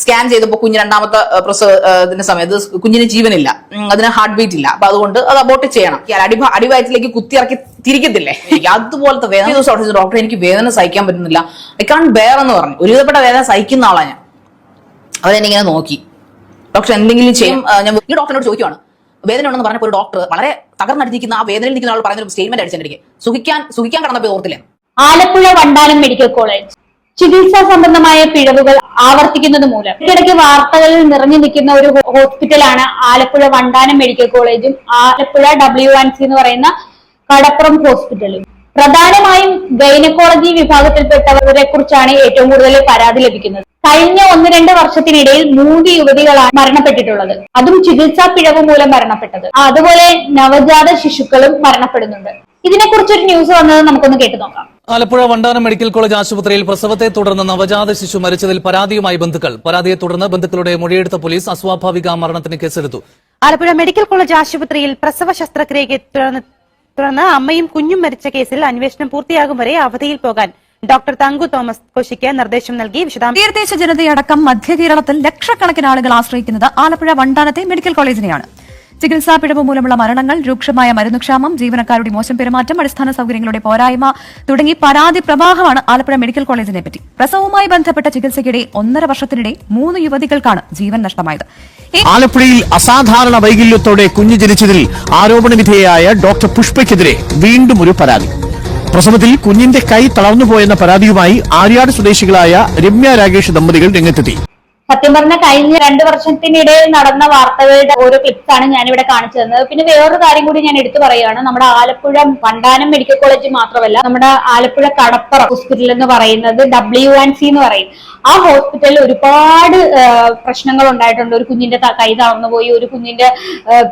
Scan ചെയ്തപ്പോൾ കുഞ്ഞിന് രണ്ടാമത്തെ ഏഹ്, പ്രസവ ഏഹ്, ഇതിന്റെ സമയത്ത് കുഞ്ഞിന് ജീവനില്ല. അതിന് ഹാർട്ട് ബീറ്റ് ഇല്ല. അപ്പൊ അതുകൊണ്ട് അത് അബോട്ട് ചെയ്യണം. അടി അടിവയറ്റിലേക്ക് കുത്തിയിറക്കി തിരിക്കത്തില്ലേ? അതുപോലത്തെ വേദന ദിവസം അവിടെ ഡോക്ടർ എനിക്ക് വേദന സഹിക്കാൻ പറ്റുന്നില്ല. ഐ കാൺ ബെയർ എന്ന് പറഞ്ഞു. ഒരുവിധപ്പെട്ട വേദന സഹിക്കുന്ന ആളാ ഞാൻ. അവരെന്നിങ്ങനെ നോക്കി. ഡോക്ടർ എന്തെങ്കിലും ചെയ്യും ഞാൻ ഈ ഡോക്ടറിനോട് ചോദിക്കുവാണ്. വേദന ഉണ്ടെന്ന് പറഞ്ഞപ്പോൾ ഒരു ഡോക്ടർ വളരെ തകർന്നടിച്ചിരിക്കുന്ന ആ വേദനയിൽ നിൽക്കുന്ന ആൾ പറയുന്ന ഒരു സ്റ്റേറ്റ്മെന്റ് അടിച്ചിട്ടുണ്ടെങ്കിൽ സുഖിക്കാൻ സുഖിക്കാൻ കടന്നപ്പോൾ ഓർത്തില്ല? Alappuzha Vandanam medical college. ചികിത്സാ സംബന്ധമായ പിഴവുകൾ ആവർത്തിക്കുന്നത് മൂലം. ഇടയ്ക്കിടയ്ക്ക് വാർത്തകളിൽ നിറഞ്ഞു നിൽക്കുന്ന ഒരു ഹോസ്പിറ്റലാണ് ആലപ്പുഴ വണ്ടാനം മെഡിക്കൽ കോളേജും ആലപ്പുഴ ഡബ്ല്യു ആൻ സി എന്ന് പറയുന്ന കടപ്പുറം ഹോസ്പിറ്റലും. പ്രധാനമായും ഗൈനക്കോളജി വിഭാഗത്തിൽപ്പെട്ടവരെ കുറിച്ചാണ് ഏറ്റവും കൂടുതൽ പരാതി ലഭിക്കുന്നത്. കഴിഞ്ഞ ഒന്ന് രണ്ട് വർഷത്തിനിടയിൽ മൂന്ന് യുവതികളാണ് മരണപ്പെട്ടിട്ടുള്ളത്. അതും ചികിത്സാ പിഴവ് മൂലം മരണപ്പെട്ടത്. അതുപോലെ നവജാത ശിശുക്കളും മരണപ്പെടുന്നുണ്ട്. ഇതിനെക്കുറിച്ചൊരു ന്യൂസ് വന്നത് നമുക്കൊന്ന് കേട്ടു നോക്കാം. ആലപ്പുഴ വണ്ടാനം മെഡിക്കൽ കോളേജ് ആശുപത്രിയിൽ പ്രസവത്തെ തുടർന്ന് നവജാത ശിശു മരിച്ചതിൽ പരാതിയുമായി ബന്ധുക്കൾ. പരാതിയെ തുടർന്ന് ബന്ധുക്കളുടെ മൊഴിയെടുത്ത പോലീസ് അസ്വാഭാവിക മരണത്തിന് കേസെടുത്തു. ആലപ്പുഴ മെഡിക്കൽ കോളേജ് ആശുപത്രിയിൽ പ്രസവ ശസ്ത്രക്രിയയ്ക്ക് തുടർന്ന് തുടർന്ന് അമ്മയും കുഞ്ഞും മരിച്ച കേസിൽ അന്വേഷണം പൂർത്തിയാകും വരെ അവധിയിൽ പോകാൻ ഡോക്ടർ തങ്കു തോമസ് കോശിക്ക് നിർദ്ദേശം നൽകി. വിശദാംശം തീരദേശ ജനതയടക്കം മധ്യ കേരളത്തിൽ ലക്ഷക്കണക്കിന് ആളുകൾ ആശ്രയിക്കുന്നത് ആലപ്പുഴ വണ്ടാനത്തെ മെഡിക്കൽ കോളേജിനെയാണ്. ചികിത്സാ പിഴവ് മൂലമുള്ള മരണങ്ങൾ രൂക്ഷമായ മരുന്നുക്ഷാമം ജീവനക്കാരുടെ മോശം പെരുമാറ്റം അടിസ്ഥാന സൗകര്യങ്ങളുടെ പോരായ്മ തുടങ്ങി പരാതി പ്രവാഹമാണ് ആലപ്പുഴ മെഡിക്കൽ കോളേജിനെ പറ്റി. പ്രസവവുമായി ബന്ധപ്പെട്ട ചികിത്സയ്ക്കിടെ ഒന്നര വർഷത്തിനിടെ മൂന്ന് യുവതികൾക്കാണ് ജീവൻ നഷ്ടമായത്. ആലപ്പുഴയിൽ അസാധാരണ വൈകല്യത്തോടെ കുഞ്ഞു ജനിച്ചതിൽ ആരോപണ വിധേയയായ ഡോക്ടർ പുഷ്പയ്ക്കെതിരെ വീണ്ടും ഒരു പരാതി. പ്രസവത്തിൽ കുഞ്ഞിന്റെ കൈ തളർന്നുപോയെന്ന പരാതിയുമായി ആര്യാട് സ്വദേശികളായ രമ്യ രാകേഷ് ദമ്പതികൾ രംഗത്തെത്തി. സത്യം പറഞ്ഞ കഴിഞ്ഞ രണ്ട് വർഷത്തിനിടയിൽ നടന്ന വാർത്തകളുടെ ഓരോ ക്ലിപ്സ് ആണ് ഞാൻ ഇവിടെ കാണിച്ചു തന്നത്. പിന്നെ വേറൊരു കാര്യം കൂടി ഞാൻ എടുത്തു പറയുകയാണ്. നമ്മുടെ ആലപ്പുഴ പണ്ടാനം മെഡിക്കൽ കോളേജ് മാത്രമല്ല നമ്മുടെ ആലപ്പുഴ കടപ്പുറ ഹോസ്പിറ്റൽ എന്ന് പറയുന്നത് ഡബ്ല്യു ആൻ സി എന്ന് പറയും. ആ ഹോസ്പിറ്റലിൽ ഒരുപാട് പ്രശ്നങ്ങൾ ഉണ്ടായിട്ടുണ്ട്. ഒരു കുഞ്ഞിന്റെ കൈ തളർന്നു പോയി ഒരു കുഞ്ഞിന്റെ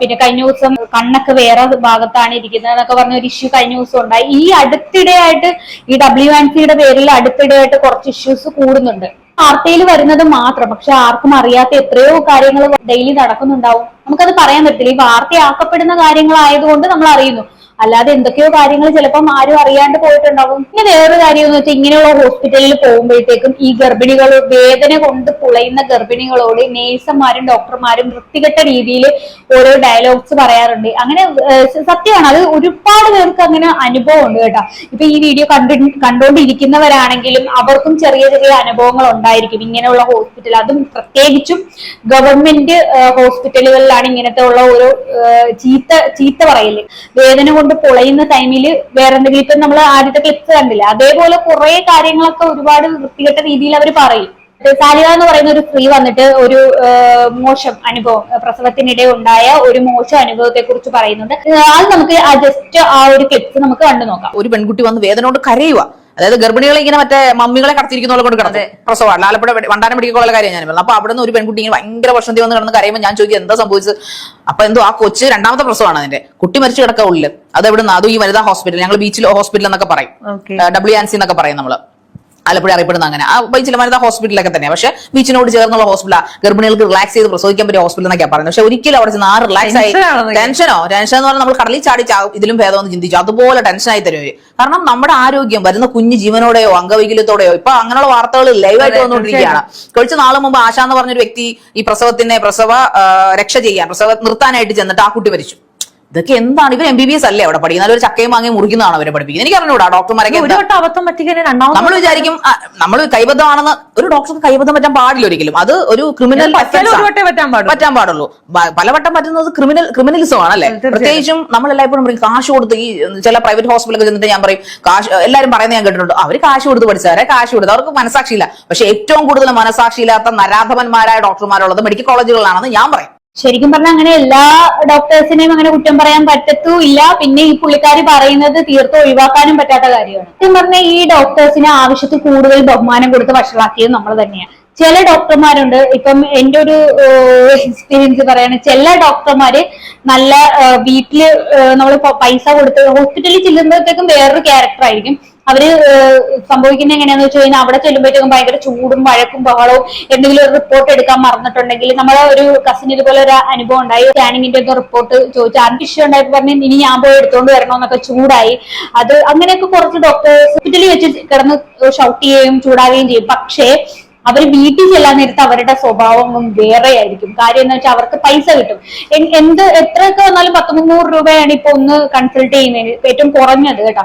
പിന്നെ കഴിഞ്ഞ ദിവസം കണ്ണൊക്കെ വേറെ ഭാഗത്താണ് ഇരിക്കുന്നത് എന്നൊക്കെ പറഞ്ഞ ഒരു ഇഷ്യൂ കഴിഞ്ഞ ദിവസം ഉണ്ടായി. ഈ അടുത്തിടെയായിട്ട് ഈ ഡബ്ല്യു ആൻ സിയുടെ പേരിൽ അടുത്തിടെയായിട്ട് കുറച്ച് ഇഷ്യൂസ് കൂടുന്നുണ്ട്. വാർത്തയിൽ വരുന്നത് മാത്രം. പക്ഷെ ആർക്കും അറിയാത്ത എത്രയോ കാര്യങ്ങൾ ഡെയിലി നടക്കുന്നുണ്ടാവും. നമുക്കത് പറയാൻ പറ്റില്ല. ഈ വാർത്തയാക്കപ്പെടുന്ന കാര്യങ്ങളായതുകൊണ്ട് നമ്മൾ അറിയുന്നു. അല്ലാതെ എന്തൊക്കെയോ കാര്യങ്ങൾ ചിലപ്പം ആരും അറിയാണ്ട് പോയിട്ടുണ്ടാവും. പിന്നെ വേറൊരു കാര്യം എന്ന് വെച്ചാൽ ഇങ്ങനെയുള്ള ഹോസ്പിറ്റലിൽ പോകുമ്പോഴത്തേക്കും ഈ ഗർഭിണികൾ വേദന കൊണ്ട് പുളയുന്ന ഗർഭിണികളോട് നേഴ്സുമാരും ഡോക്ടർമാരും വൃത്തികെട്ട രീതിയിൽ ഓരോ ഡയലോഗ്സ് പറയാറുണ്ട്. അങ്ങനെ സത്യമാണ്. അത് ഒരുപാട് പേർക്ക് അങ്ങനെ അനുഭവം ഉണ്ട് കേട്ടോ. ഇപ്പൊ ഈ വീഡിയോ കണ്ടു കണ്ടുകൊണ്ടിരിക്കുന്നവരാണെങ്കിലും അവർക്കും ചെറിയ ചെറിയ അനുഭവങ്ങൾ ഉണ്ടായിരിക്കും ഇങ്ങനെയുള്ള ഹോസ്പിറ്റൽ അതും പ്രത്യേകിച്ചും ഗവൺമെന്റ് ഹോസ്പിറ്റലുകളിലാണ് ഇങ്ങനത്തെ ഉള്ള ഓരോ ചീത്ത ചീത്ത പറയൽ. വേദന കൊണ്ട് പൊളയുന്ന ടൈമിൽ വേറെ എന്തെങ്കിലും ഇപ്പൊ നമ്മൾ ആദ്യത്തെ ക്ലിപ്സ് കണ്ടില്ല? അതേപോലെ കുറെ കാര്യങ്ങളൊക്കെ ഒരുപാട് വൃത്തികെട്ട രീതിയിൽ അവർ പറയും. സാലിക എന്ന് പറയുന്ന ഒരു സ്ത്രീ വന്നിട്ട് ഒരു മോശം അനുഭവം പ്രസവത്തിനിടെ ഉണ്ടായ ഒരു മോശം അനുഭവത്തെ കുറിച്ച് പറയുന്നുണ്ട്. അത് നമുക്ക് ആ ജസ്റ്റ് ആ ഒരു ക്ലിപ്സ് നമുക്ക് കണ്ടു നോക്കാം. ഒരു പെൺകുട്ടി വന്ന് വേദന കൊണ്ട് കരയുക അതായത് ഗർഭിണികളെ ഇങ്ങനെ മറ്റേ മമ്മികളെ കടത്തിരിക്കുന്ന കൊണ്ട് കിടന്നത് പ്രസവമാണ്. ആലപ്പുഴ വണ്ടാനം മെഡിക്കൽ കോളേജ് കാര്യം ഞാൻ പറഞ്ഞത്. അപ്പൊ അവിടെ നിന്ന് ഒരു പെൺകുട്ടി ഇങ്ങനെ ഭയങ്കര വർഷത്തിൽ വന്ന് കിടന്ന് കരയുമ്പോൾ ഞാൻ ചോദിക്കും എന്താ സംഭവിച്ചത്? അപ്പൊ എന്തോ ആ കൊച്ച് രണ്ടാമത്തെ പ്രസവമാണ് അതിന്റെ. കുട്ടി മരിച്ചു കിടക്ക ഉള്ളിൽ അത് എവിടെ നിന്ന് അതും ഈ വനിതാ ഹോസ്പിറ്റൽ ഞങ്ങൾ ബീച്ചിൽ ഹോസ്പിറ്റൽ എന്നൊക്കെ പറയും. ഡബ്ല്യു ആൻസി എന്നൊക്കെ പറയും നമ്മൾ. ആലപ്പുഴ അറിയപ്പെടുന്ന അങ്ങനെ. ആ ബീച്ചിലെ വനിതാ ഹോസ്പിറ്റലൊക്കെ തന്നെയാണ് പക്ഷെ ബീച്ചിനോട് ചേർന്നുള്ള ഹോസ്പിറ്റലാണ് ഗർഭിണികൾക്ക് റിലാക്സ് ചെയ്ത് പ്രസവിക്കാൻ പറ്റിയ ഹോസ്പിറ്റൽ എന്നൊക്കെയാണ് പറയുന്നത്. പക്ഷെ ഒരിക്കലും അവിടെ ചെന്ന് ആ റിലാക്സ് ആയി ടെൻഷനോ ടെൻഷൻ എന്ന് പറഞ്ഞാൽ നമ്മൾ കടലിൽ ചാടി ഇതിലും ഭേദമെന്ന് ചിന്തിച്ചു. അതുപോലെ ടെൻഷനായി തരും കാരണം നമ്മുടെ ആരോഗ്യം വരുന്ന കുഞ്ഞ് ജീവനോടെയോ അംഗവൈകല്യത്തോടെയോ ഇപ്പൊ അങ്ങനെയുള്ള വാർത്തകൾ ലൈവായിട്ട് വന്നുകൊണ്ടിരിക്കുകയാണ്. കുറച്ച് നാൾ മുമ്പ് ആശ എന്ന് പറഞ്ഞൊരു വ്യക്തി ഈ പ്രസവത്തിനെ പ്രസവ രക്ഷ ചെയ്യാൻ പ്രസവ നിർത്താനായിട്ട് ചെന്നിട്ട് ആ കുട്ടി മരിച്ചു. ഇതൊക്കെ എന്താണ്? ഇവർ എം ബി ബി എസ് അല്ലേ അവിടെ പഠിക്കുന്നത്? ഒരു ചക്കയും വാങ്ങി മുറിക്കുന്നതാണ് അവരെ പഠിപ്പിക്കുന്നത്? എനിക്ക് അറിഞ്ഞൂടാ ഡോക്ടർമാരൊക്കെ ഒരു വട്ടം അബദ്ധം നമ്മൾ വിചാരിക്കും നമ്മൾ കൈബദ്ധമാണെന്ന് ഒരു ഡോക്ടർക്ക് കൈബദ്ധം പറ്റാൻ പാടില്ല ഒരിക്കലും. അത് ഒരു ക്രിമിനൽ പറ്റാൻ പാടുള്ളൂ. പലവട്ടം പറ്റുന്നത് ക്രിമിനൽ ക്രിമിനലിസം ആണല്ലേ? പ്രത്യേകിച്ചും നമ്മൾ എല്ലായ്പ്പോഴും പറയും കാശ് കൊടുത്ത് ഈ ചില പ്രൈവറ്റ് ഹോസ്പിറ്റലൊക്കെ ചെന്നിട്ട് ഞാൻ പറയും കാശ് എല്ലാവരും പറയുന്നത് ഞാൻ കേട്ടിട്ടുണ്ട്. അവർ കാശ് കൊടുത്ത് പഠിച്ചവരെ കാശ് കൊടുത്ത് അവർക്ക് മനസാക്ഷിയില്ല പക്ഷെ ഏറ്റവും കൂടുതൽ മനസാക്ഷിയില്ലാത്ത നരാധവന്മാരായ ഡോക്ടർമാരുള്ളത് മെഡിക്കൽ കോളേജുകളിലാണെന്ന് ഞാൻ പറയും. ശരിക്കും പറഞ്ഞാൽ അങ്ങനെ എല്ലാ ഡോക്ടേഴ്സിനെയും അങ്ങനെ കുറ്റം പറയാൻ പറ്റത്തുമില്ല പിന്നെ ഈ പുള്ളിക്കാരി പറയുന്നത് തീർത്തും ഒഴിവാക്കാനും പറ്റാത്ത കാര്യമാണ്. സത്യം പറഞ്ഞാൽ ഈ ഡോക്ടേഴ്സിന് ആവശ്യത്തിൽ കൂടുതൽ ബഹുമാനം കൊടുത്ത് വഷളാക്കിയത് നമ്മൾ തന്നെയാണ് ചില ഡോക്ടർമാരുണ്ട് ഇപ്പം എന്റെ ഒരു എക്സ്പീരിയൻസ് പറയാണ്. ചില ഡോക്ടർമാര് നല്ല വീട്ടിൽ നമ്മൾ പൈസ കൊടുത്ത് ഹോസ്പിറ്റലിൽ ചെല്ലുമ്പോഴത്തേക്കും വേറൊരു ക്യാരക്ടർ ആയിരിക്കും. അവർ സംഭവിക്കുന്ന സംഭവിക്കുന്നത് എങ്ങനെയാന്ന് വെച്ച് കഴിഞ്ഞാൽ അവിടെ ചെല്ലുമ്പോഴത്തേക്കും ഭയങ്കര ചൂടും വഴക്കും ബഹളവും എന്തെങ്കിലും ഒരു റിപ്പോർട്ട് എടുക്കാൻ മറന്നിട്ടുണ്ടെങ്കിൽ നമ്മളെ ഒരു കസിൻ ഇതുപോലെ ഒരു അനുഭവം ഉണ്ടായി. സ്കാനിങ്ങിന്റെ ഒക്കെ റിപ്പോർട്ട് ചോദിച്ചു. അതിന് ഇഷ്യൂ ഉണ്ടായപ്പോ പറഞ്ഞു ഇനി ഞാൻ പോയി എടുത്തോണ്ട് വരണമെന്നൊക്കെ ചൂടായി. അത് അങ്ങനെയൊക്കെ കുറച്ച് ഡോക്ടേഴ്സ് ഹോസ്പിറ്റലിൽ വെച്ച് കിടന്ന് ഷൗട്ട് ചെയ്യുകയും ചൂടാവുകയും ചെയ്യും. പക്ഷേ അവർ വീട്ടിൽ ചെല്ലാൻ നേരത്ത് അവരുടെ സ്വഭാവം വേറെ ആയിരിക്കും കാര്യം എന്ന് വെച്ചാൽ അവർക്ക് പൈസ കിട്ടും. എന്ത് എത്രയൊക്കെ വന്നാലും പത്ത് മുന്നൂറ് രൂപയാണ് ഇപ്പൊ ഒന്ന് കൺസൾട്ട് ചെയ്യുന്നതിന് ഏറ്റവും കുറഞ്ഞത് കേട്ടോ.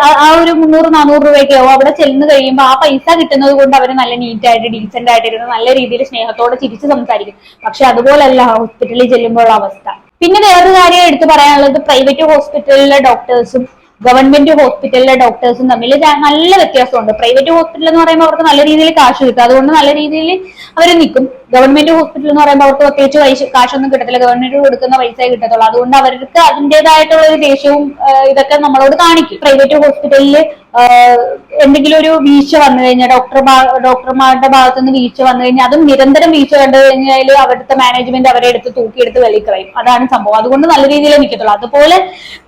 ആ- ഒരു മുന്നൂറ് നാനൂറ് രൂപയൊക്കെ അവിടെ ചെന്ന് കഴിയുമ്പോൾ ആ പൈസ കിട്ടുന്നത് കൊണ്ട് അവർ നല്ല നീറ്റ് ആയിട്ട് ഡീസെന്റ് ആയിട്ട് ഇരുന്ന് നല്ല രീതിയിൽ സ്നേഹത്തോടെ ചിരിച്ച് സംസാരിക്കും. പക്ഷെ അതുപോലല്ല ഹോസ്പിറ്റലിൽ ചെല്ലുമ്പോഴുള്ള അവസ്ഥ. പിന്നെ വേറൊരു കാര്യം എടുത്തു പറയാനുള്ളത് പ്രൈവറ്റ് ഹോസ്പിറ്റലിലെ ഡോക്ടേഴ്സും ഗവൺമെന്റ് ഹോസ്പിറ്റലിലെ ഡോക്ടേഴ്സും തമ്മിൽ നല്ല വ്യത്യാസമുണ്ട്. പ്രൈവറ്റ് ഹോസ്പിറ്റൽ എന്ന് പറയുമ്പോൾ അവർക്ക് നല്ല രീതിയിൽ കാശ് കിട്ടും. അതുകൊണ്ട് നല്ല രീതിയിൽ അവർ നിൽക്കും. ഗവൺമെന്റ് ഹോസ്പിറ്റൽ എന്ന് പറയുമ്പോൾ അവർക്ക് പ്രത്യേകിച്ച് പൈസ കാശൊന്നും കിട്ടത്തില്ല. ഗവൺമെന്റ് കൊടുക്കുന്ന പൈസ കിട്ടത്തുള്ളൂ. അതുകൊണ്ട് അവർക്ക് അതിന്റേതായിട്ടുള്ള ഒരു ദേഷ്യവും ഇതൊക്കെ നമ്മളോട് കാണിക്കും. പ്രൈവറ്റ് ഹോസ്പിറ്റലിൽ എന്തെങ്കിലും ഒരു വീഴ്ച വന്നു കഴിഞ്ഞാൽ ഡോക്ടർ ഡോക്ടർമാരുടെ ഭാഗത്ത് നിന്ന് വീഴ്ച വന്നു കഴിഞ്ഞാൽ അതും നിരന്തരം വീഴ്ച കണ്ടു കഴിഞ്ഞാൽ അവിടുത്തെ മാനേജ്മെന്റ് അവരെ എടുത്ത് തൂക്കിയെടുത്ത് വലിക്കളയും അതാണ് സംഭവം. അതുകൊണ്ട് നല്ല രീതിയിൽ നിൽക്കത്തുള്ളൂ അതുപോലെ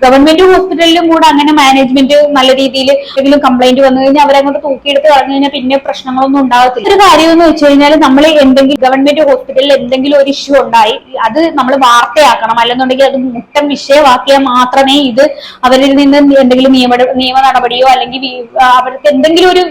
ഗവൺമെന്റ് ഹോസ്പിറ്റലിലും കൂടെ അങ്ങനെ മാനേജ്മെന്റ് നല്ല രീതിയിൽ എന്തെങ്കിലും കംപ്ലൈന്റ് വന്നു കഴിഞ്ഞാൽ അവരങ്ങോട്ട് തൂക്കിയെടുത്ത് കളഞ്ഞു കഴിഞ്ഞാൽ പിന്നെ പ്രശ്നങ്ങളൊന്നും ഉണ്ടാകത്തില്ല. ഒരു കാര്യം എന്ന് വെച്ച് കഴിഞ്ഞാൽ നമ്മൾ എന്തെങ്കിലും ഗവൺമെന്റ് ഹോസ്പിറ്റലിൽ എന്തെങ്കിലും ഒരു ഇഷ്യൂ ഉണ്ടായി അത് നമ്മൾ വാർത്തയാക്കണം. അല്ലെന്നുണ്ടെങ്കിൽ അത് മുട്ടം വിഷയമാക്കിയാൽ മാത്രമേ ഇത് അവരിൽ നിന്ന് എന്തെങ്കിലും നിയമ നിയമ നടപടിയോ അല്ലെങ്കിൽ അവർക്ക് എന്തെങ്കിലും ഒരു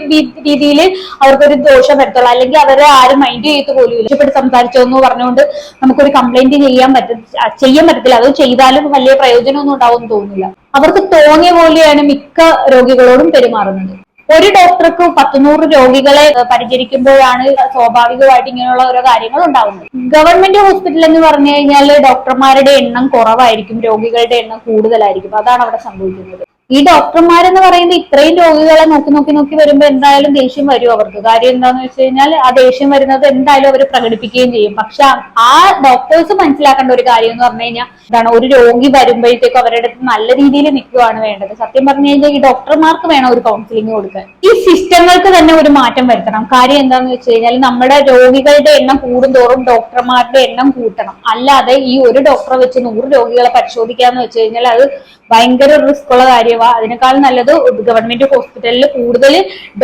രീതിയിൽ അവർക്കൊരു ദോഷം വരത്തുള്ളൂ. അല്ലെങ്കിൽ അവരെ ആരും മൈൻഡ് ചെയ്ത് പോലും ഇഷ്ടപ്പെട്ട് സംസാരിച്ചോ എന്ന് പറഞ്ഞുകൊണ്ട് നമുക്കൊരു കംപ്ലൈന്റ് ചെയ്യാൻ പറ്റും ചെയ്യാൻ പറ്റത്തില്ല. അത് ചെയ്താലും വലിയ പ്രയോജനമൊന്നും ഉണ്ടാവും തോന്നുന്നില്ല. അവർക്ക് തോന്നിയ പോലെയാണ് മിക്ക രോഗികളോടും പെരുമാറുന്നത്. ഒരു ഡോക്ടർക്കും പത്തുനൂറ് രോഗികളെ പരിചരിക്കുമ്പോഴാണ് സ്വാഭാവികമായിട്ട് ഇങ്ങനെയുള്ള ഓരോ കാര്യങ്ങൾ ഉണ്ടാവുന്നത്. ഗവൺമെന്റ് ഹോസ്പിറ്റൽ എന്ന് പറഞ്ഞു കഴിഞ്ഞാൽ ഡോക്ടർമാരുടെ എണ്ണം കുറവായിരിക്കും രോഗികളുടെ എണ്ണം കൂടുതലായിരിക്കും. അതാണ് അവിടെ സംഭവിക്കുന്നത്. ഈ ഡോക്ടർമാരെന്ന് പറയുന്നത് ഇത്രയും രോഗികളെ നോക്കി നോക്കി നോക്കി വരുമ്പോൾ എന്തായാലും ദേഷ്യം വരും അവർക്ക്. കാര്യം എന്താന്ന് വെച്ച് കഴിഞ്ഞാൽ ആ ദേഷ്യം വരുന്നത് എന്തായാലും അവർ പ്രകടിപ്പിക്കുകയും ചെയ്യും. പക്ഷെ ആ ഡോക്ടേഴ്സ് മനസ്സിലാക്കേണ്ട ഒരു കാര്യം എന്ന് പറഞ്ഞു കഴിഞ്ഞാൽ എന്താണ് ഒരു രോഗി വരുമ്പോഴത്തേക്കും അവരുടെ അടുത്ത് നല്ല രീതിയിൽ നിൽക്കുകയാണ് വേണ്ടത്. സത്യം പറഞ്ഞു കഴിഞ്ഞാൽ ഈ ഡോക്ടർമാർക്ക് വേണം ഒരു കൗൺസിലിംഗ് കൊടുക്കാൻ. ഈ സിസ്റ്റങ്ങൾക്ക് തന്നെ ഒരു മാറ്റം വരുത്തണം. കാര്യം എന്താന്ന് വെച്ച് കഴിഞ്ഞാൽ നമ്മുടെ രോഗികളുടെ എണ്ണം കൂടുന്തോറും ഡോക്ടർമാരുടെ എണ്ണം കൂട്ടണം. അല്ലാതെ ഈ ഒരു ഡോക്ടറെ വെച്ച് നൂറ് രോഗികളെ പരിശോധിക്കാന്ന് വെച്ച് കഴിഞ്ഞാൽ അത് ഭയങ്കര റിസ്ക് ഉള്ള കാര്യമാണ് അതിനേക്കാൾ നല്ലത് ഗവൺമെന്റ് ഹോസ്പിറ്റലിൽ കൂടുതൽ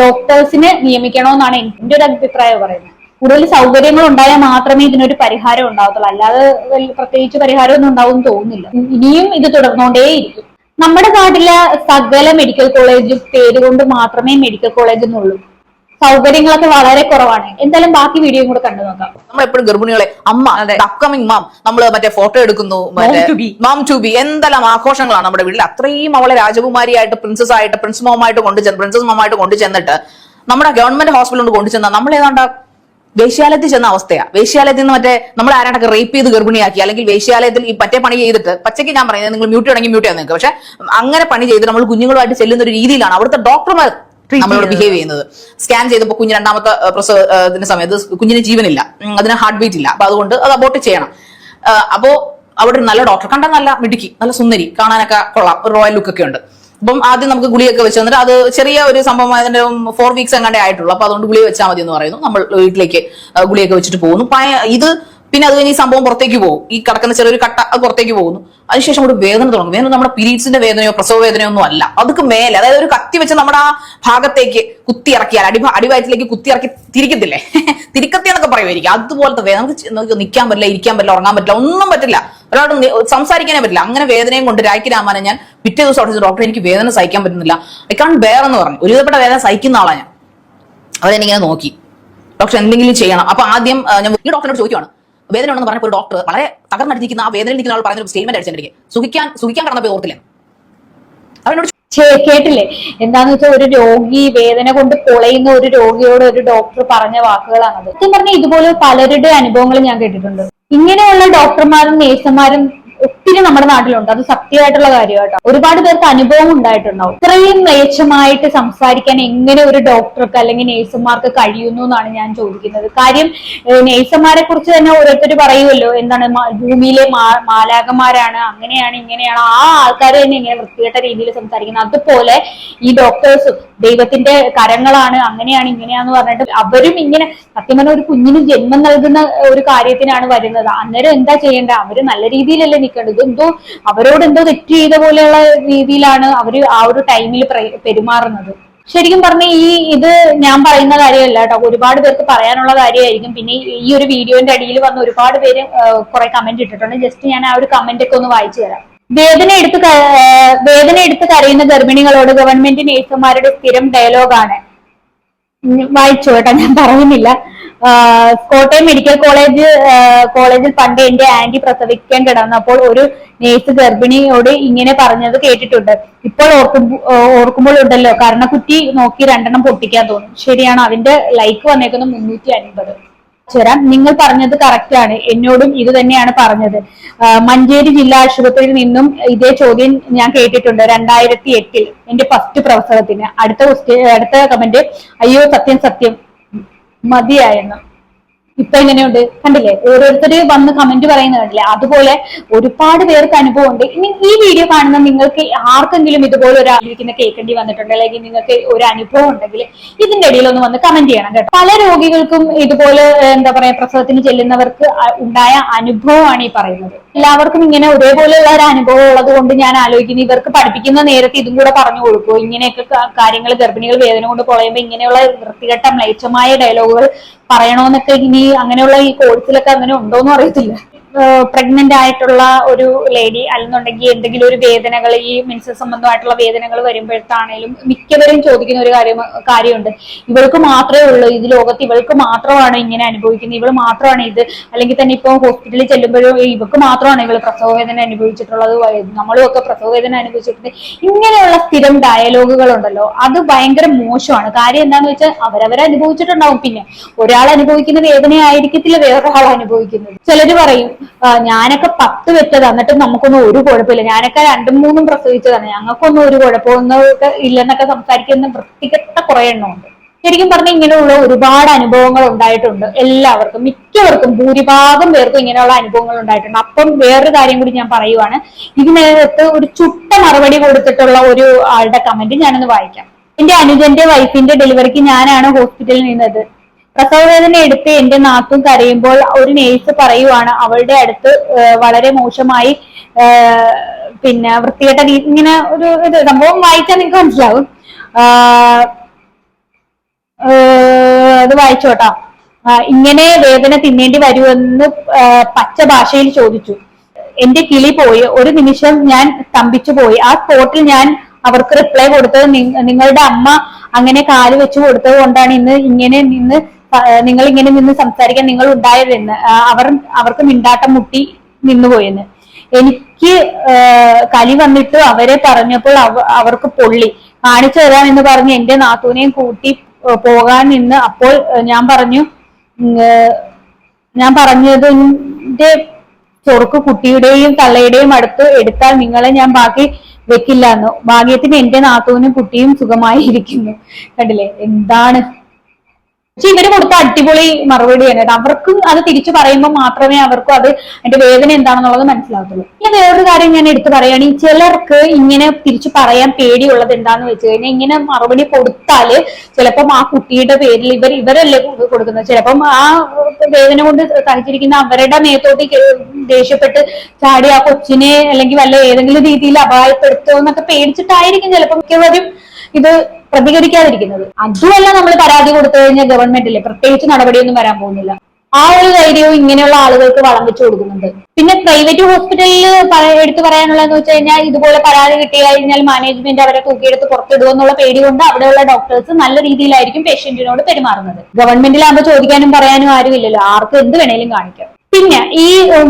ഡോക്ടേഴ്സിനെ നിയമിക്കണമെന്നാണ് എന്റെ ഒരു അഭിപ്രായം പറയുന്നത്. കൂടുതൽ സൗകര്യങ്ങൾ ഉണ്ടായാൽ മാത്രമേ ഇതിനൊരു പരിഹാരം ഉണ്ടാവത്തുള്ളൂ. അല്ലാതെ പ്രത്യേകിച്ച് പ്രത്യേകിച്ച് പരിഹാരമൊന്നും ഉണ്ടാവും തോന്നുന്നില്ല. ഇനിയും ഇത് തുടർന്നുകൊണ്ടേയിരിക്കും. നമ്മുടെ നാട്ടിലെ സകല മെഡിക്കൽ കോളേജും പേരുകൊണ്ട് മാത്രമേ മെഡിക്കൽ കോളേജ് എന്നുള്ളൂ സൗകര്യങ്ങളൊക്കെ വളരെ കുറവാണ്. എന്തായാലും ബാക്കി വീഡിയോ കൂടെ കണ്ടു നോക്കാം. നമ്മൾ എപ്പോഴും ഗർഭിണികളെ അമ്മ അപ്കമിങ് മാം നമ്മൾ മറ്റേ ഫോട്ടോ എടുക്കുന്നു മാം ടു ബി എന്തെല്ലാം ആഘോഷങ്ങളാണ് നമ്മുടെ വീട്ടിൽ. അത്രയും അവളെ രാജകുമാരിയായിട്ട് പ്രിൻസസ് ആയിട്ട് പ്രിൻസ് മോമായിട്ട് കൊണ്ടുചെന്ന് പ്രിൻസസ് മോമായിട്ട് കൊണ്ടുചെന്നിട്ട് നമ്മുടെ ഗവൺമെന്റ് ഹോസ്പിറ്റലിൽ കൊണ്ട് കൊണ്ടുചെന്ന നമ്മൾ ഏതാണ്ട് വേശ്യാലയത്തിൽ ചെന്ന അവസ്ഥയാ. വേശ്യാലയത്തിൽ നിന്ന് മറ്റേ നമ്മൾ ആരാണ്ടൊക്കെ റേപ്പ് ചെയ്ത് ഗർഭിണിയാക്കി അല്ലെങ്കിൽ വേശ്യാലയത്തിൽ ഈ പറ്റേ പണി ചെയ്തിട്ട് പച്ചയ്ക്ക് ഞാൻ പറയുന്നത് നിങ്ങൾ മ്യൂട്ട് ആണെങ്കിൽ മ്യൂട്ട് ചെയ്യാൻ നിങ്ങൾക്ക് പക്ഷെ അങ്ങനെ പണി ചെയ്ത് നമ്മൾ കുഞ്ഞുങ്ങളുമായിട്ട് ചെല്ലുന്ന ഒരു രീതിയിലാണ് അവിടുത്തെ ഡോക്ടർമാർ നമ്മളോട് ബിഹേവ് ചെയ്യുന്നത്. സ്കാൻ ചെയ്തപ്പോൾ കുഞ്ഞ് രണ്ടാമത്തെ പ്രസവത്തിന്റെ സമയത്ത് കുഞ്ഞിന് ജീവനില്ല. അതിന് ഹാർട്ട് ബീറ്റ് ഇല്ല. അപ്പൊ അതുകൊണ്ട് അത് അബോട്ട് ചെയ്യണം. അപ്പോ അവിടെ ഒരു നല്ല ഡോക്ടർ കണ്ട നല്ല മിടുക്കി നല്ല സുന്ദരി കാണാനൊക്കെ കൊള്ളാം. ഒരു റോയൽ ലുക്ക് ഒക്കെ ഉണ്ട്. അപ്പം ആദ്യം നമുക്ക് ഗുളിയൊക്കെ വെച്ച് തന്നിട്ട് അത് ചെറിയ ഒരു സംഭവം അതിന്റെ ഫോർ വീക്സ് എങ്ങാണ്ടേ ആയിട്ടുള്ളൂ. അപ്പൊ അതുകൊണ്ട് ഗുളിക വെച്ചാൽ മതി എന്ന് പറയുന്നു. നമ്മൾ വീട്ടിലേക്ക് ഗുളിയൊക്കെ വെച്ചിട്ട് പോകുന്നു. ഇത് പിന്നെ അത് കഴിഞ്ഞ് ഈ സംഭവം പുറത്തേക്ക് പോകും. ഈ കിടക്കുന്ന ചെറിയൊരു കട്ട അത് പുറത്തേക്ക് പോകുന്നു. അതിനുശേഷം ഒരു വേദന തുടങ്ങും. വേദന നമ്മുടെ പിരീഡ്സിന്റെ വേദനയോ പ്രസവ വേദനയോ ഒന്നും അല്ല. അതൊക്കെ മേലെ അതായത് ഒരു കത്തി വെച്ച് നമ്മുടെ ആ ഭാഗത്തേക്ക് കുത്തി ഇറക്കിയാൽ അടി അടിവയറ്റിലേക്ക് കുത്തി ഇറക്കി തിരിക്കത്തില്ലേ? തിരിക്കത്തി എന്നൊക്കെ പറയുമായിരിക്കും. അതുപോലത്തെ വേദന. നമുക്ക് നിൽക്കാൻ പറ്റില്ല ഇരിക്കാൻ പറ്റില്ല ഉറങ്ങാൻ പറ്റില്ല ഒന്നും പറ്റില്ല. ഒരാളോട് സംസാരിക്കാനേ പറ്റില്ല. അങ്ങനെ വേദനയും കൊണ്ട് രാഖി രാമാനെ ഞാൻ പിറ്റേ ദിവസം അവിടെ ഡോക്ടർ എനിക്ക് വേദന സഹിക്കാൻ പറ്റുന്നില്ല. ഐ കാൺ ബെയർ എന്ന് പറഞ്ഞു. ഒരുവിധപ്പെട്ട വേദന സഹിക്കുന്ന ആളാണ് ഞാൻ. അവരെനിങ്ങനെ നോക്കി. ഡോക്ടർ എന്തെങ്കിലും ചെയ്യണം. അപ്പൊ ആദ്യം ഞാൻ ഈ ഡോക്ടറിനോട് ചോദിക്കുവാണ്. വേദന ഉണ്ടെന്ന് പറഞ്ഞപ്പോൾ ഒരു ഡോക്ടർ വളരെ തകർന്നടിച്ചിരിക്കുന്ന ആ വേദനയിൽ നിൽക്കുന്ന ആൾ പറഞ്ഞ ഒരു സ്റ്റേറ്റ്മെന്റ് അടിച്ചു എനിക്ക് സുഖിക്കാൻ സുഖിക്കാൻ കടന്നപ്പോൾ ഓർത്തില്ല. അവനോട് കേട്ടില്ലേ? എന്താന്ന് വെച്ചാൽ ഒരു രോഗി വേദന കൊണ്ട് പൊളയുന്ന ഒരു രോഗിയോട് ഒരു ഡോക്ടർ പറഞ്ഞ വാക്കുകളാണത്. സത്യം പറഞ്ഞ ഇതുപോലെ പലരുടെ അനുഭവങ്ങൾ ഞാൻ കേട്ടിട്ടുണ്ട്. ഇങ്ങനെയുള്ള ഡോക്ടർമാരും നേഴ്സുമാരും ഒത്തിരി നമ്മുടെ നാട്ടിലുണ്ട്. അത് സത്യമായിട്ടുള്ള കാര്യമായിട്ടോ ഒരുപാട് പേർക്ക് അനുഭവം ഉണ്ടായിട്ടുണ്ടാവും. ഇത്രയും മ്ലേച്ഛമായിട്ട് സംസാരിക്കാൻ എങ്ങനെ ഒരു ഡോക്ടർക്ക് അല്ലെങ്കിൽ നേഴ്സുമാർക്ക് കഴിയുന്നു എന്നാണ് ഞാൻ ചോദിക്കുന്നത്. കാര്യം നേഴ്സുമാരെ കുറിച്ച് തന്നെ ഓരോരുത്തർ പറയുമല്ലോ എന്താണ് ഭൂമിയിലെ മാലാകന്മാരാണ് അങ്ങനെയാണ് ഇങ്ങനെയാണ്. ആ ആൾക്കാർ തന്നെ ഇങ്ങനെ വൃത്തികെട്ട രീതിയിൽ സംസാരിക്കുന്നത്. അതുപോലെ ഈ ഡോക്ടേഴ്സും ദൈവത്തിന്റെ കരങ്ങളാണ് അങ്ങനെയാണ് ഇങ്ങനെയാന്ന് പറഞ്ഞിട്ട് അവരും ഇങ്ങനെ സത്യം പറഞ്ഞ ഒരു കുഞ്ഞിന് ജന്മം നൽകുന്ന ഒരു കാര്യത്തിനാണ് വരുന്നത്. അന്നേരം എന്താ ചെയ്യേണ്ട? അവർ നല്ല രീതിയിലല്ലേ നിൽക്കേണ്ടത് എന്തോ അവരോട് എന്തോ തെറ്റ് ചെയ്ത പോലെയുള്ള രീതിയിലാണ് അവർ ആ ഒരു ടൈമിൽ പെരുമാറുന്നത്. ശരിക്കും പറഞ്ഞ ഈ ഇത് ഞാൻ പറയുന്ന കാര്യമല്ല കേട്ടോ. ഒരുപാട് പേർക്ക് പറയാനുള്ള കാര്യമായിരിക്കും. പിന്നെ ഈ- ഒരു വീഡിയോന്റെ അടിയിൽ വന്ന് ഒരുപാട് പേര് കുറെ കമന്റ് ഇട്ടിട്ടുണ്ട്. ജസ്റ്റ് ഞാൻ ആ ഒരു കമന്റ് ഒക്കെ ഒന്ന് വായിച്ചു തരാം. വേദന എടുത്ത് വേദന എടുത്ത് കരയുന്ന ഗർഭിണികളോട് ഗവൺമെന്റ് നേഴ്സുമാരുടെ സ്ഥിരം ഡയലോഗാണ് വായിച്ചു കേട്ടോ. ഞാൻ പറയുന്നില്ല. കോട്ടയം മെഡിക്കൽ കോളേജ് കോളേജിൽ പണ്ട് എന്റെ ആന്റി പ്രസവിക്കാൻ കിടന്നപ്പോൾ ഒരു നേഴ്സ് ഗർഭിണിയോട് ഇങ്ങനെ പറഞ്ഞത് കേട്ടിട്ടുണ്ട്. ഇപ്പോൾ ഓർക്കുമ്പോൾ ഓർക്കുമ്പോൾ ഉണ്ടല്ലോ കർണക്കുറ്റി നോക്കി രണ്ടെണ്ണം പൊട്ടിക്കാൻ തോന്നും. ശരിയാണ് അതിന്റെ ലൈക്ക് വന്നേക്കുന്നത് മുന്നൂറ്റി അൻപത്. ചേരാൻ നിങ്ങൾ പറഞ്ഞത് കറക്റ്റ് ആണ്. എന്നോടും ഇത് തന്നെയാണ് പറഞ്ഞത്. മഞ്ചേരി ജില്ലാ ആശുപത്രിയിൽ നിന്നും ഇതേ ചോദ്യം ഞാൻ കേട്ടിട്ടുണ്ട് രണ്ടായിരത്തി എട്ടിൽ എന്റെ ഫസ്റ്റ് പ്രസവത്തിന്. അടുത്ത അടുത്ത കമന്റ് അയ്യോ സത്യം സത്യം. മതിയായിരുന്നു ഇപ്പൊ എങ്ങനെയുണ്ട്? കണ്ടില്ലേ? ഓരോരുത്തര് വന്ന് കമന്റ് പറയുന്നത് കണ്ടില്ലേ? അതുപോലെ ഒരുപാട് പേർക്ക് അനുഭവം ഉണ്ട് ഇനി ഈ വീഡിയോ കാണുന്ന നിങ്ങൾക്ക് ആർക്കെങ്കിലും ഇതുപോലെ ഒരു ആലോചിക്കുന്ന കേൾക്കേണ്ടി വന്നിട്ടുണ്ട് അല്ലെങ്കിൽ നിങ്ങൾക്ക് ഒരു അനുഭവം ഉണ്ടെങ്കിൽ ഇതിന്റെ ഇടയിൽ ഒന്ന് വന്ന് കമന്റ് ചെയ്യണം കേട്ടോ. പല രോഗികൾക്കും ഇതുപോലെ എന്താ പറയാ പ്രസവത്തിന് ചെല്ലുന്നവർക്ക് ഉണ്ടായ അനുഭവമാണ് ഈ പറയുന്നത്. എല്ലാവർക്കും ഇങ്ങനെ ഒരേപോലെയുള്ള ഒരു അനുഭവം ഉള്ളത് കൊണ്ട് ഞാൻ ആലോചിക്കുന്നു. ഇവർക്ക് പഠിപ്പിക്കുന്ന നേരത്തെ ഇതും കൂടെ പറഞ്ഞു കൊടുക്കുമോ ഇങ്ങനെയൊക്കെ കാര്യങ്ങൾ ഗർഭിണികൾ വേദന കൊണ്ട് പൊളയുമ്പോൾ ഇങ്ങനെയുള്ള വൃത്തികെട്ട മ്ലേച്ഛമായ ഡയലോഗുകൾ പറയണോന്നൊക്കെ ഇനി അങ്ങനെയുള്ള ഈ കോഴ്സിലൊക്കെ അങ്ങനെ ഉണ്ടോന്നും അറിയത്തില്ല. പ്രഗ്നന്റ് ആയിട്ടുള്ള ഒരു ലേഡി അല്ലെന്നുണ്ടെങ്കിൽ എന്തെങ്കിലും ഒരു വേദനകൾ ഈ മെൻസസ് സംബന്ധമായിട്ടുള്ള വേദനകൾ വരുമ്പോഴത്താണേലും മിക്കവരും ചോദിക്കുന്ന ഒരു കാര്യം കാര്യമുണ്ട്. ഇവൾക്ക് മാത്രമേ ഉള്ളൂ ഇത് ലോകത്ത് ഇവൾക്ക് മാത്രമാണ് ഇങ്ങനെ അനുഭവിക്കുന്നത്. ഇവൾ മാത്രമാണ് ഇത്. അല്ലെങ്കിൽ തന്നെ ഇപ്പൊ ഹോസ്പിറ്റലിൽ ചെല്ലുമ്പോഴും ഇവൾക്ക് മാത്രമാണ് ഇവൾ പ്രസവ വേദന അനുഭവിച്ചിട്ടുള്ളത്. നമ്മളും ഒക്കെ പ്രസവ വേദന അനുഭവിച്ചിട്ടുണ്ട്. ഇങ്ങനെയുള്ള സ്ഥിരം ഡയലോഗുകൾ ഉണ്ടല്ലോ. അത് ഭയങ്കര മോശമാണ്. കാര്യം എന്താന്ന് വെച്ചാൽ അവരവരെ അനുഭവിച്ചിട്ടുണ്ടാവും. പിന്നെ ഒരാൾ അനുഭവിക്കുന്ന വേദനയായിരിക്കത്തില്ല വേറൊരാൾ അനുഭവിക്കുന്നത്. ചിലര് പറയും "ആ, ഞാനൊക്കെ പത്ത് വെച്ചതാ. എന്നിട്ട് നമുക്കൊന്നും ഒരു കുഴപ്പമില്ല. ഞാനൊക്കെ രണ്ടും മൂന്നും പ്രസവിച്ചതാണ്. ഞങ്ങൾക്കൊന്നും ഒരു കുഴപ്പമൊന്നും ഇല്ലെന്നൊക്കെ സംസാരിക്കുന്ന വൃത്തികെട്ട കുറെ എണ്ണമുണ്ട്. ശരിക്കും പറഞ്ഞാൽ ഇങ്ങനെയുള്ള ഒരുപാട് അനുഭവങ്ങൾ ഉണ്ടായിട്ടുണ്ട് എല്ലാവർക്കും. മിക്കവർക്കും ഭൂരിഭാഗം പേർക്കും ഇങ്ങനെയുള്ള അനുഭവങ്ങൾ ഉണ്ടായിട്ടുണ്ട്. അപ്പം വേറൊരു കാര്യം കൂടി ഞാൻ പറയുവാണ്. ഇതിനകത്ത് ഒരു ചുട്ട മറുപടി കൊടുത്തിട്ടുള്ള ഒരു ആളുടെ കമന്റ് ഞാനൊന്ന് വായിക്കാം. എന്റെ അനുജന്റെ വൈഫിന്റെ ഡെലിവറിക്ക് ഞാനാണ് ഹോസ്പിറ്റലിൽ നിന്നത്. പ്രസവവേദന എടുത്ത് എന്റെ നാത്തും കരയുമ്പോൾ ഒരു നേഴ്സ് പറയുവാണ് അവളുടെ അടുത്ത് വളരെ മോശമായി പിന്നെ വൃത്തികെട്ട ഇങ്ങനെ ഒരു ഇത് സംഭവം വായിച്ചാൽ നിങ്ങൾക്ക് മനസ്സിലാവും. അത് വായിച്ചോട്ടാ. ഇങ്ങനെ വേദന തിന്നേണ്ടി വരുമെന്ന് പച്ച ഭാഷയിൽ ചോദിച്ചു. എന്റെ കിളി പോയി. ഒരു നിമിഷം ഞാൻ സ്തംഭിച്ചു പോയി. ആ സ്പോട്ടിൽ ഞാൻ അവർക്ക് റിപ്ലൈ കൊടുത്തത് നിങ്ങളുടെ അമ്മ അങ്ങനെ കാൽ വെച്ച് കൊടുത്തത് കൊണ്ടാണ് ഇന്ന് ഇങ്ങനെ നിന്ന് നിങ്ങൾ ഇങ്ങനെ നിന്ന് സംസാരിക്കാൻ നിങ്ങൾ ഉണ്ടായതെന്ന് അവർ അവർക്ക് മിണ്ടാട്ടം മുട്ടി നിന്നുപോയെന്ന്. എനിക്ക് കലി വന്നിട്ട് അവരെ പറഞ്ഞപ്പോൾ അവ- അവർക്ക് പൊള്ളി. കാണിച്ചു തരാം എന്ന് പറഞ്ഞ് എന്റെ നാത്തൂനെയും കൂട്ടി പോകാൻ നിന്ന് അപ്പോൾ ഞാൻ പറഞ്ഞു ഞാൻ പറഞ്ഞതിന്റെ ചൊറുക്ക് കുട്ടിയുടെയും തള്ളയുടെയും അടുത്ത് എടുത്താൽ നിങ്ങളെ ഞാൻ ബാക്കി വെക്കില്ല എന്ന് ഭാഗ്യത്തിന് എന്റെ നാത്തൂനും കുട്ടിയും സുഖമായി ഇരിക്കുന്നു കണ്ടില്ലേ? എന്താണ് പക്ഷെ ഇവർ കൊടുത്ത അടിപൊളി മറുപടി കേട്ടോ. അവർക്കും അത് തിരിച്ചു പറയുമ്പോൾ മാത്രമേ അവർക്കും അത് അതിന്റെ വേദന എന്താണെന്നുള്ളത് മനസ്സിലാവത്തുള്ളൂ. ഇനി വേറൊരു കാര്യം ഞാൻ എടുത്തു പറയുകയാണെങ്കിൽ ചിലർക്ക് ഇങ്ങനെ തിരിച്ചു പറയാൻ പേടിയുള്ളത് എന്താന്ന് വെച്ച് കഴിഞ്ഞാൽ ഇങ്ങനെ മറുപടി കൊടുത്താൽ ചിലപ്പം ആ കുട്ടിയുടെ പേരിൽ ഇവർ ഇവരല്ലേ കൊടുക്കുന്നത്. ചിലപ്പം ആ വേദന കൊണ്ട് സഹിച്ചിരിക്കുന്ന അവരുടെ മേത്തോട്ട് ദേഷ്യപ്പെട്ട് ചാടി ആ കൊച്ചിനെ അല്ലെങ്കിൽ വല്ല ഏതെങ്കിലും രീതിയിൽ അപായപ്പെടുത്തുമോ എന്നൊക്കെ പേടിച്ചിട്ടായിരിക്കും ചിലപ്പോൾ മിക്കവരും ഇത് പ്രതികരിക്കാതിരിക്കുന്നത്. അതുമല്ല നമ്മൾ പരാതി കൊടുത്തു കഴിഞ്ഞാൽ ഗവൺമെന്റിൽ പ്രത്യേകിച്ച് നടപടിയൊന്നും വരാൻ പോകുന്നില്ല. ആ ഒരു ധൈര്യവും ഇങ്ങനെയുള്ള ആളുകൾക്ക് വളം വെച്ച് കൊടുക്കുന്നുണ്ട്. പിന്നെ പ്രൈവറ്റ് ഹോസ്പിറ്റലിൽ എടുത്തു പറയാനുള്ളതെന്ന് വെച്ച് കഴിഞ്ഞാൽ ഇതുപോലെ പരാതി കിട്ടി കഴിഞ്ഞാൽ മാനേജ്മെന്റ് അവരെ തൂക്കിയെടുത്ത് പുറത്തിടുക എന്നുള്ള പേടി കൊണ്ട് അവിടെയുള്ള ഡോക്ടേഴ്സ് നല്ല രീതിയിലായിരിക്കും പേഷ്യന്റിനോട് പെരുമാറുന്നത്. ഗവൺമെന്റിലാകുമ്പോൾ ചോദിക്കാനും പറയാനും ആരുമില്ലല്ലോ. ആർക്കും എന്ത് വേണേലും കാണിക്കാം. പിന്നെ ഈ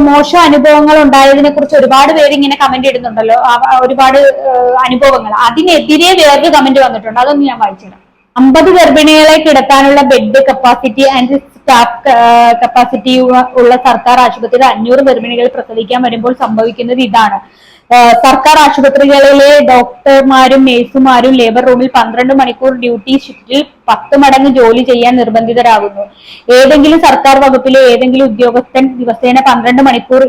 മോശ അനുഭവങ്ങൾ ഉണ്ടായതിനെ കുറിച്ച് ഒരുപാട് പേര് ഇങ്ങനെ കമന്റ് ഇടുന്നുണ്ടല്ലോ. ഒരുപാട് അനുഭവങ്ങൾ. അതിനെതിരെ വേറൊരു കമന്റ് വന്നിട്ടുണ്ട്. അതൊന്ന് ഞാൻ വായിച്ചില്ല അമ്പത് ഗർഭിണികളെ കിടത്താനുള്ള bed capacity and staff capacity ഉള്ള സർക്കാർ ആശുപത്രിയിൽ അഞ്ഞൂറ് ഗർഭിണികൾ പ്രസവിക്കാൻ വരുമ്പോൾ സംഭവിക്കുന്നത് ഇതാണ്. സർക്കാർ ആശുപത്രികളിലെ ഡോക്ടർമാരും നേഴ്സുമാരും ലേബർ റൂമിൽ പന്ത്രണ്ട് മണിക്കൂർ ഡ്യൂട്ടി ഷിഫ്റ്റിൽ പത്ത് മടങ്ങ് ജോലി ചെയ്യാൻ നിർബന്ധിതരാകുന്നു. ഏതെങ്കിലും സർക്കാർ വകുപ്പിലെ ഏതെങ്കിലും ഉദ്യോഗസ്ഥൻ ദിവസേന പന്ത്രണ്ട് മണിക്കൂർ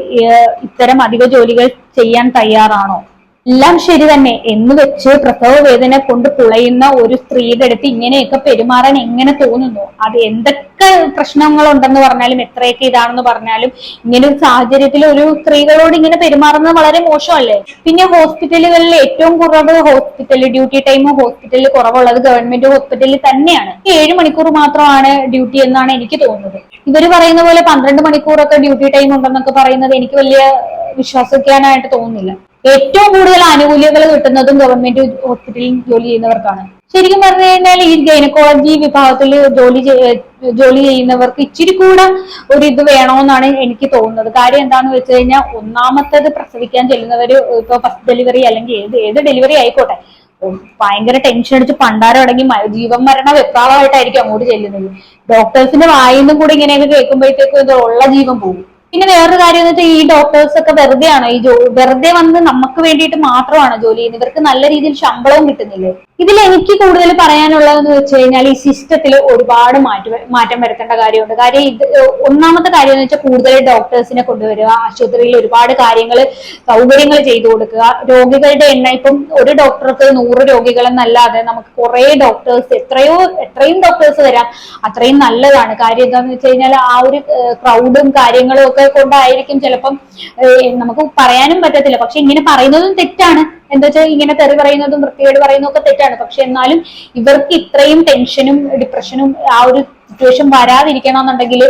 ഇത്തരം അധിക ജോലികൾ ചെയ്യാൻ തയ്യാറാണോ? എല്ലാം ശരി തന്നെ. എന്ന് വെച്ച് പ്രസവ വേദന കൊണ്ട് പുളയുന്ന ഒരു സ്ത്രീയുടെ അടുത്ത് ഇങ്ങനെയൊക്കെ പെരുമാറാൻ എങ്ങനെ തോന്നുന്നു? അത് എന്തൊക്കെ പ്രശ്നങ്ങളുണ്ടെന്ന് പറഞ്ഞാലും എത്രയൊക്കെ ഇതാണെന്ന് പറഞ്ഞാലും ഇങ്ങനെ ഒരു സാഹചര്യത്തിൽ ഒരു സ്ത്രീകളോട് ഇങ്ങനെ പെരുമാറുന്നത് വളരെ മോശമല്ലേ? പിന്നെ ഹോസ്പിറ്റലുകളിൽ ഏറ്റവും കുറവ് ഹോസ്പിറ്റൽ ഡ്യൂട്ടി ടൈം ഹോസ്പിറ്റലിൽ കുറവുള്ളത് ഗവൺമെന്റ് ഹോസ്പിറ്റലിൽ തന്നെയാണ്. ഏഴ് മണിക്കൂർ മാത്രമാണ് ഡ്യൂട്ടി എന്നാണ് എനിക്ക് തോന്നുന്നത്. ഇവർ പറയുന്ന പോലെ പന്ത്രണ്ട് മണിക്കൂറൊക്കെ ഡ്യൂട്ടി ടൈം ഉണ്ടെന്നൊക്കെ പറയുന്നത് എനിക്ക് വലിയ വിശ്വസിക്കാനായിട്ട് തോന്നുന്നില്ല. ഏറ്റവും കൂടുതൽ ആനുകൂല്യങ്ങൾ കിട്ടുന്നതും ഗവൺമെന്റ് ഹോസ്പിറ്റലിൽ ജോലി ചെയ്യുന്നവർക്കാണ്. ശരിക്കും പറഞ്ഞു കഴിഞ്ഞാൽ ഈ ഗൈനക്കോളജി വിഭാഗത്തിൽ ജോലി ജോലി ചെയ്യുന്നവർക്ക് ഇച്ചിരി കൂടെ ഒരു ഇത് വേണമെന്നാണ് എനിക്ക് തോന്നുന്നത്. കാര്യം എന്താണെന്ന് വെച്ച് കഴിഞ്ഞാൽ ഒന്നാമത്തത് പ്രസവിക്കാൻ ചെല്ലുന്നവര് ഇപ്പൊ ഫസ്റ്റ് ഡെലിവറി അല്ലെങ്കിൽ ഏത് ഏത് ഡെലിവറി ആയിക്കോട്ടെ. ഭയങ്കര ടെൻഷൻ അടിച്ച് പണ്ടാരം അടങ്ങി ജീവൻ മരണ വെപ്രാളമായിട്ടായിരിക്കും അങ്ങോട്ട് ചെല്ലുന്നത്. ഡോക്ടേഴ്സിന്റെ വായിന്നും കൂടി ഇങ്ങനെയൊക്കെ കേൾക്കുമ്പോഴത്തേക്കും ഇത് ഉള്ള ജീവൻ പോകും. പിന്നെ വേറൊരു കാര്യം എന്ന് വെച്ചാൽ ഈ ഡോക്ടേഴ്സ് ഒക്കെ വെറുതെ ആണ് ഈ വെറുതെ വന്ന് നമുക്ക് വേണ്ടിയിട്ട് മാത്രമാണ് ജോലി ചെയ്യുന്നത്? ഇവർക്ക് നല്ല രീതിയിൽ ശമ്പളവും കിട്ടുന്നില്ലേ? ഇതിൽ എനിക്ക് കൂടുതൽ പറയാനുള്ളതെന്ന് വെച്ച് കഴിഞ്ഞാൽ ഈ സിസ്റ്റത്തിൽ ഒരുപാട് മാറ്റ മാറ്റം വരുത്തേണ്ട കാര്യമുണ്ട്. കാര്യം ഇത് ഒന്നാമത്തെ കാര്യം എന്ന് വെച്ചാൽ കൂടുതൽ ഡോക്ടേഴ്സിനെ കൊണ്ടുവരിക ആശുപത്രിയിൽ ഒരുപാട് കാര്യങ്ങൾ സൗകര്യങ്ങൾ ചെയ്തു കൊടുക്കുക. രോഗികളുടെ എണ്ണം ഇപ്പം ഒരു ഡോക്ടർക്ക് നൂറ് രോഗികളെന്നല്ലാതെ നമുക്ക് കുറെ ഡോക്ടേഴ്സ് എത്രയോ എത്രയും ഡോക്ടേഴ്സ് വരാം. അത്രയും നല്ലതാണ്. കാര്യം എന്താണെന്ന് വെച്ച് കഴിഞ്ഞാൽ ആ ഒരു ക്രൗഡും കാര്യങ്ങളും ഒക്കെ കൊണ്ടായിരിക്കും ചിലപ്പം നമുക്ക് പറയാനും പറ്റത്തില്ല. പക്ഷെ ഇങ്ങനെ പറയുന്നതും തെറ്റാണ്. എന്താ വെച്ചാൽ ഇങ്ങനെ തെറി പറയുന്നതും വൃത്തികേട് പറയുന്നതും ഒക്കെ തെറ്റാണ്. പക്ഷെ എന്നാലും ഇവർക്ക് ഇത്രയും ടെൻഷനും ഡിപ്രഷനും ആ ഒരു സിറ്റുവേഷൻ വരാതിരിക്കണം എന്നുണ്ടെങ്കിൽ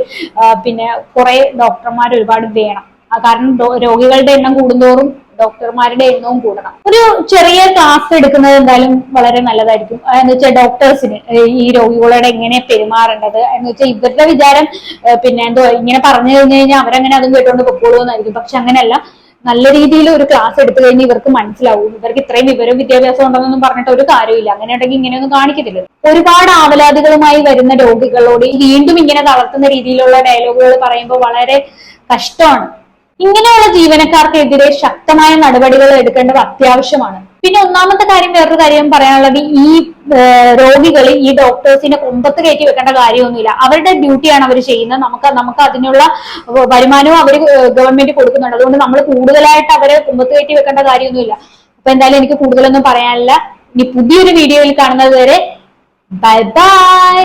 പിന്നെ കുറെ ഡോക്ടർമാർ ഒരുപാട് വേണം. കാരണം രോഗികളുടെ എണ്ണം കൂടുന്തോറും ഡോക്ടർമാരുടെ എണ്ണവും കൂടണം. ഒരു ചെറിയ ക്ലാസ് എടുക്കുന്നത് എന്തായാലും വളരെ നല്ലതായിരിക്കും. എന്ന് വെച്ചാൽ ഡോക്ടേഴ്സിന് ഈ രോഗികളോട് എങ്ങനെ പെരുമാറേണ്ടത്? എന്ന് വെച്ചാൽ ഇവരുടെ വിചാരം പിന്നെ എന്തോ ഇങ്ങനെ പറഞ്ഞു കഴിഞ്ഞു കഴിഞ്ഞാൽ അവരങ്ങനെ അതും കേട്ടുകൊണ്ട് പൊക്കോളൂ എന്നായിരിക്കും. പക്ഷെ അങ്ങനെയല്ല. നല്ല രീതിയിൽ ഒരു ക്ലാസ് എടുത്തു കഴിഞ്ഞാൽ ഇവർക്ക് മനസ്സിലാവും. ഇവർക്ക് ഇത്രയും വിവരം വിദ്യാഭ്യാസം ഉണ്ടെന്നൊന്നും പറഞ്ഞിട്ട് ഒരു കാര്യമില്ല അങ്ങനെ ഉണ്ടെങ്കിൽ ഇങ്ങനെയൊന്നും കാണിക്കത്തില്ല. ഒരുപാട് ആവലാതികളുമായി വരുന്ന രോഗികളോട് വീണ്ടും ഇങ്ങനെ തളർത്തുന്ന രീതിയിലുള്ള ഡയലോഗുകൾ പറയുമ്പോൾ വളരെ കഷ്ടമാണ്. ഇങ്ങനെയുള്ള ജീവനക്കാർക്കെതിരെ ശക്തമായ നടപടികൾ എടുക്കേണ്ടത് അത്യാവശ്യമാണ്. പിന്നെ ഒന്നാമത്തെ കാര്യം വേറൊരു കാര്യം പറയാനുള്ളത് ഈ രോഗികൾ ഈ ഡോക്ടേഴ്സിനെ കുമ്പത്ത് കയറ്റി വെക്കേണ്ട കാര്യമൊന്നുമില്ല. അവരുടെ ഡ്യൂട്ടിയാണ് അവർ ചെയ്യുന്നത്. നമുക്ക് നമുക്ക് അതിനുള്ള വരുമാനവും അവർ ഗവൺമെന്റ് കൊടുക്കുന്നുണ്ട്. അതുകൊണ്ട് നമ്മൾ കൂടുതലായിട്ട് അവരെ കുമ്പത്ത് കയറ്റി വെക്കേണ്ട കാര്യമൊന്നുമില്ല. അപ്പൊ എന്തായാലും എനിക്ക് കൂടുതലൊന്നും പറയാനില്ല. ഇനി പുതിയൊരു വീഡിയോയിൽ കാണുന്നത് വരെ ബൈ ബൈ.